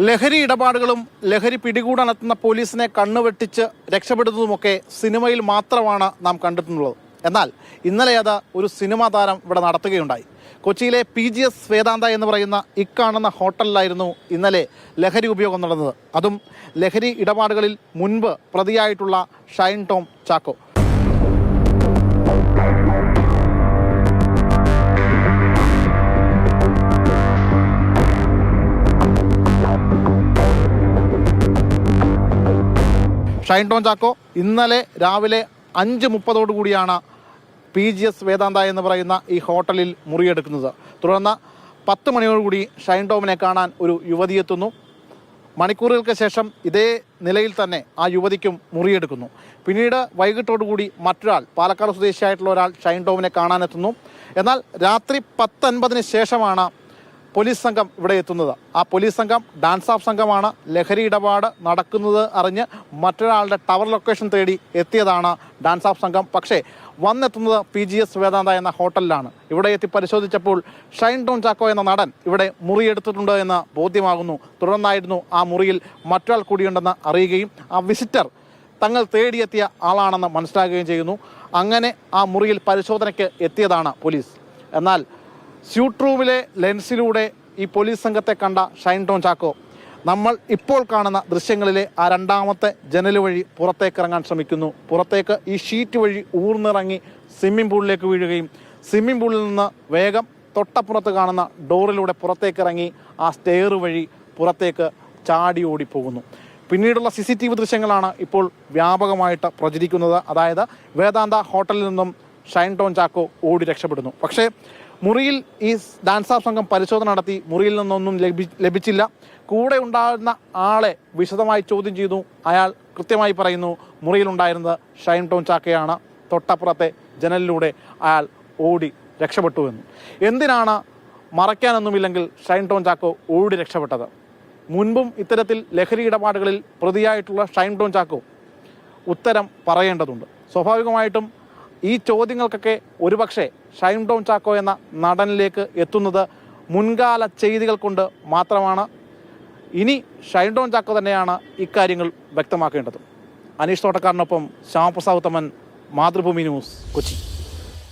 ലഹരി ഇടപാടുകളും ലഹരി പിടികൂടണത്തുന്ന പോലീസിനെ കണ്ണുവെട്ടിച്ച് രക്ഷപ്പെടുന്നതുമൊക്കെ സിനിമയിൽ മാത്രമാണ് നാം കണ്ടിട്ടുള്ളത്. എന്നാൽ ഇന്നലെ അത് ഒരു സിനിമാ താരം ഇവിടെ നടത്തുകയുണ്ടായി. കൊച്ചിയിലെ പി ജി എസ് വേദാന്ത എന്ന് പറയുന്ന ഇക്കാണുന്ന ഹോട്ടലിലായിരുന്നു ഇന്നലെ ലഹരി ഉപയോഗം നടന്നത്. അതും ലഹരി ഇടപാടുകളിൽ മുൻപ് പ്രതിയായിട്ടുള്ള Shine Tom Chacko. Shine Tom Chacko. ഇന്നലെ രാവിലെ അഞ്ച് മുപ്പതോടു കൂടിയാണ് പി ജി എസ് വേദാന്ത എന്ന് പറയുന്ന ഈ ഹോട്ടലിൽ മുറിയെടുക്കുന്നത്. തുടർന്ന് പത്ത് മണിയോടുകൂടി ഷൈൻ ടോമിനെ കാണാൻ ഒരു യുവതി എത്തുന്നു. മണിക്കൂറുകൾക്ക് ശേഷം ഇതേ നിലയിൽ തന്നെ ആ യുവതിക്കും മുറിയെടുക്കുന്നു. പിന്നീട് വൈകിട്ടോടുകൂടി മറ്റൊരാൾ പാലക്കാട് സ്വദേശിയായിട്ടുള്ള ഒരാൾ ഷൈൻ ടോമിനെ കാണാനെത്തുന്നു. എന്നാൽ രാത്രി പത്തൻപതിന് ശേഷമാണ് പോലീസ് സംഘം ഇവിടെ എത്തുന്നത്. ആ പോലീസ് സംഘം ഡാൻസ് ഓഫ് സംഘമാണ്. ലഹരി ഇടപാട് നടക്കുന്നത് അറിഞ്ഞ് മറ്റൊരാളുടെ ടവർ ലൊക്കേഷൻ തേടി എത്തിയതാണ് ഡാൻസ് ഓഫ് സംഘം. പക്ഷേ വന്നെത്തുന്നത് പി ജി എസ് വേദാന്ത എന്ന ഹോട്ടലിലാണ്. ഇവിടെ എത്തി പരിശോധിച്ചപ്പോൾ ഷൈൻ ടോൺ ചാക്കോ എന്ന നടൻ ഇവിടെ മുറിയെടുത്തിട്ടുണ്ട് എന്ന് ബോധ്യമാകുന്നു. തുടർന്നായിരുന്നു ആ മുറിയിൽ മറ്റൊരാൾ കൂടിയുണ്ടെന്ന് അറിയുകയും ആ വിസിറ്റർ തങ്ങൾ തേടിയെത്തിയ ആളാണെന്ന് മനസ്സിലാക്കുകയും ചെയ്യുന്നു. അങ്ങനെ ആ മുറിയിൽ പരിശോധനയ്ക്ക് എത്തിയതാണ് പോലീസ്. എന്നാൽ സ്യൂട്ട് റൂമിലെ ലെൻസിലൂടെ ഈ പോലീസ് സംഘത്തെ കണ്ട ഷൈൻ ടോൺ ചാക്കോ നമ്മൾ ഇപ്പോൾ കാണുന്ന ദൃശ്യങ്ങളിലെ ആ രണ്ടാമത്തെ ജനൽ വഴി പുറത്തേക്ക് ഇറങ്ങാൻ ശ്രമിക്കുന്നു. പുറത്തേക്ക് ഈ ഷീറ്റ് വഴി ഊർന്നിറങ്ങി സ്വിമ്മിംഗ് പൂളിലേക്ക് വീഴുകയും സ്വിമ്മിംഗ് പൂളിൽ നിന്ന് വേഗം തൊട്ടപ്പുറത്ത് കാണുന്ന ഡോറിലൂടെ പുറത്തേക്ക് ഇറങ്ങി ആ സ്റ്റെയർ വഴി പുറത്തേക്ക് ചാടി ഓടിപ്പോകുന്നു. പിന്നീടുള്ള സി സി ടി വി ദൃശ്യങ്ങളാണ് ഇപ്പോൾ വ്യാപകമായിട്ട് പ്രചരിക്കുന്നത്. അതായത് വേദാന്ത ഹോട്ടലിൽ നിന്നും ഷൈൻ ടോൺ ചാക്കോ ഓടി രക്ഷപ്പെടുന്നു. പക്ഷേ മുറിയിൽ ഈ ഡാൻസ് ഓഫ് സംഘം പരിശോധന നടത്തി മുറിയിൽ നിന്നൊന്നും ലഭി ലഭിച്ചില്ല. കൂടെ ഉണ്ടായിരുന്ന ആളെ വിശദമായി ചോദ്യം ചെയ്തു. അയാൾ കൃത്യമായി പറയുന്നു മുറിയിലുണ്ടായിരുന്നത് ഷൈൻ ടോൺ ചാക്കയാണ്. തൊട്ടപ്പുറത്തെ ജനലിലൂടെ അയാൾ ഓടി രക്ഷപ്പെട്ടു എന്ന്. എന്തിനാണ് മറയ്ക്കാനൊന്നുമില്ലെങ്കിൽ ഷൈൻ ടോൺ ചാക്കോ ഓടി രക്ഷപ്പെട്ടത്? മുൻപും ഇത്തരത്തിൽ ലഹരി ഇടപാടുകളിൽ പ്രതിയായിട്ടുള്ള ഷൈൻ ടോൺ ചാക്കോ ഉത്തരം പറയേണ്ടതുണ്ട്. സ്വാഭാവികമായിട്ടും ഈ ചോദ്യങ്ങൾക്കൊക്കെ ഒരുപക്ഷെ ഷൈൻ ടോൺ ചാക്കോ എന്ന നടനിലേക്ക് എത്തുന്നത് മുൻകാല ചെയ്തികൾ കൊണ്ട് മാത്രമാണ്. ഇനി ഷൈൻ ടോൺ ചാക്കോ തന്നെയാണ് ഇക്കാര്യങ്ങൾ വ്യക്തമാക്കേണ്ടത്. അനീഷ് തോട്ടക്കാരനൊപ്പം ശ്യാമപ്രസാദ് തമൻ മാതൃഭൂമി ന്യൂസ് കൊച്ചി.